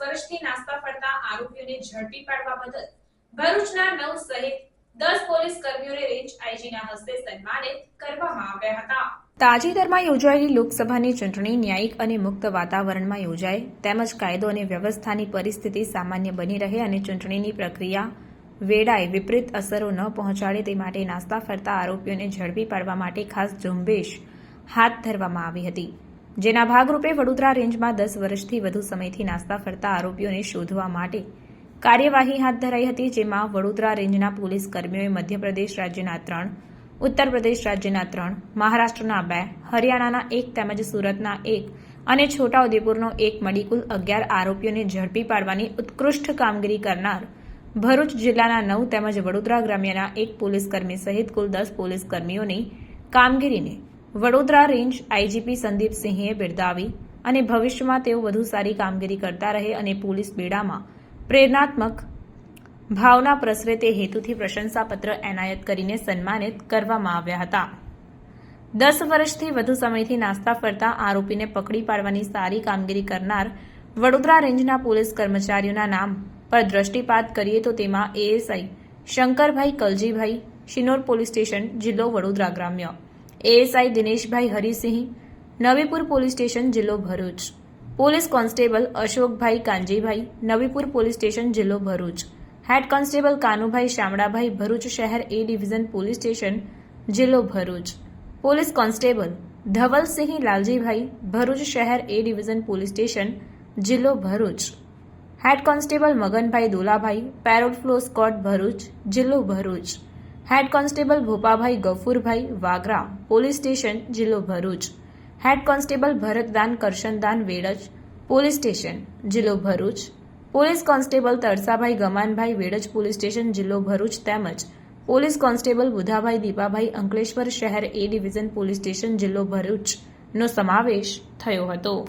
વર્ષથી નાસ્તા ફરતા આરોપીઓને ઝડપી પાડવા બદલ ભરૂચના નવ સહિત દસ પોલીસ કર્મીઓને રેન્જ આઈજીના હસ્તે સન્માનિત કરવામાં આવ્યા હતા. તાજેતરમાં યોજાયેલી લોકસભાની ચૂંટણી ન્યાયિક અને મુક્ત વાતાવરણમાં યોજાય, તેમજ કાયદો અને વ્યવસ્થાની પરિસ્થિતિ સામાન્ય બની રહે અને ચૂંટણીની પ્રક્રિયા વેળાએ વિપરીત અસરો ન પહોંચાડે તે માટે નાસ્તા ફરતા આરોપીઓને ઝડપી પાડવા માટે ખાસ ઝુંબેશ હાથ ધરવામાં આવી હતી. જેના ભાગરૂપે વડોદરા રેન્જમાં દસ વર્ષથી વધુ સમયથી નાસ્તા ફરતા આરોપીઓને શોધવા માટે કાર્યવાહી હાથ ધરાઈ હતી, જેમાં વડોદરા રેન્જના પોલીસ કર્મીઓએ મધ્યપ્રદેશ રાજ્યના ત્રણ, ઉત્તર પ્રદેશ રાજ્યના ત્રણ, મહારાષ્ટ્રના બે, હરિયાણાના એક તેમજ સુરતના એક અને છોટાઉદેપુરનો એક મળી કુલ અગિયાર આરોપીઓને ઝડપી પાડવાની ઉત્કૃષ્ટ કામગીરી કરનાર ભરૂચ જિલ્લાના નવ તેમજ વડોદરા ગ્રામ્યના એક પોલીસકર્મી સહિત કુલ દસ પોલીસકર્મીઓની કામગીરીને વડોદરા રેન્જ આઈજીપી સંદીપસિંહે બિરદાવી અને ભવિષ્યમાં તેઓ વધુ સારી કામગીરી કરતા રહે અને પોલીસ બેડામાં પ્રેરણાત્મક ભાવના પ્રસરે તે હેતુથી પ્રશંસાપત્ર એનાયત કરીને સન્માનિત કરવામાં આવ્યા હતા. દસ વર્ષથી વધુ સમયથી નાસ્તા ફરતા આરોપીને પકડી પાડવાની સારી કામગીરી કરનાર વડોદરા રેન્જના પોલીસ કર્મચારીઓના નામ પર દ્રષ્ટિપાત કરીએ તો તેમાં ASI Shankarbhai Kaljibhai, Shinor police station, જિલ્લો વડોદરા ગ્રામ્ય ASI Dineshbhai Harisinh Navipur police station જિલ્લો Bharuch police constable Ashokbhai Kanjibhai Navipur police station જિલ્લો ભરૂચ હેડ કોન્સ્ટેબલ કાનુભાઈ શામળાભાઈ ભરૂચ શહેર એ ડિવિઝન પોલીસ સ્ટેશન જિલ્લો ભરૂચ પોલીસ કોન્સ્ટેબલ ધવલસિંહ લાલજીભાઈ ભરૂચ શહેર એ ડિવિઝન પોલીસ સ્ટેશન જિલ્લો Bharuch head constable Maganbhai Dolabhai parole furlough squad Bharuch જિલ્લો Bharuch head constable Bhopabhai Gafurbhai Vagra, police station, જિલ્લો Bharuch. Head constable Bharatdan Karshandan Vadaj, police station, જિલ્લો Bharuch. Police constable Tarsabhai Gamanbhai Vadaj, police station, જિલ્લો ભરૂચ તેમજ police constable Budhabhai Dipabhai Ankleshwar શહેર A division police station, જિલ્લો ભરૂચનો સમાવેશ થયો હતો.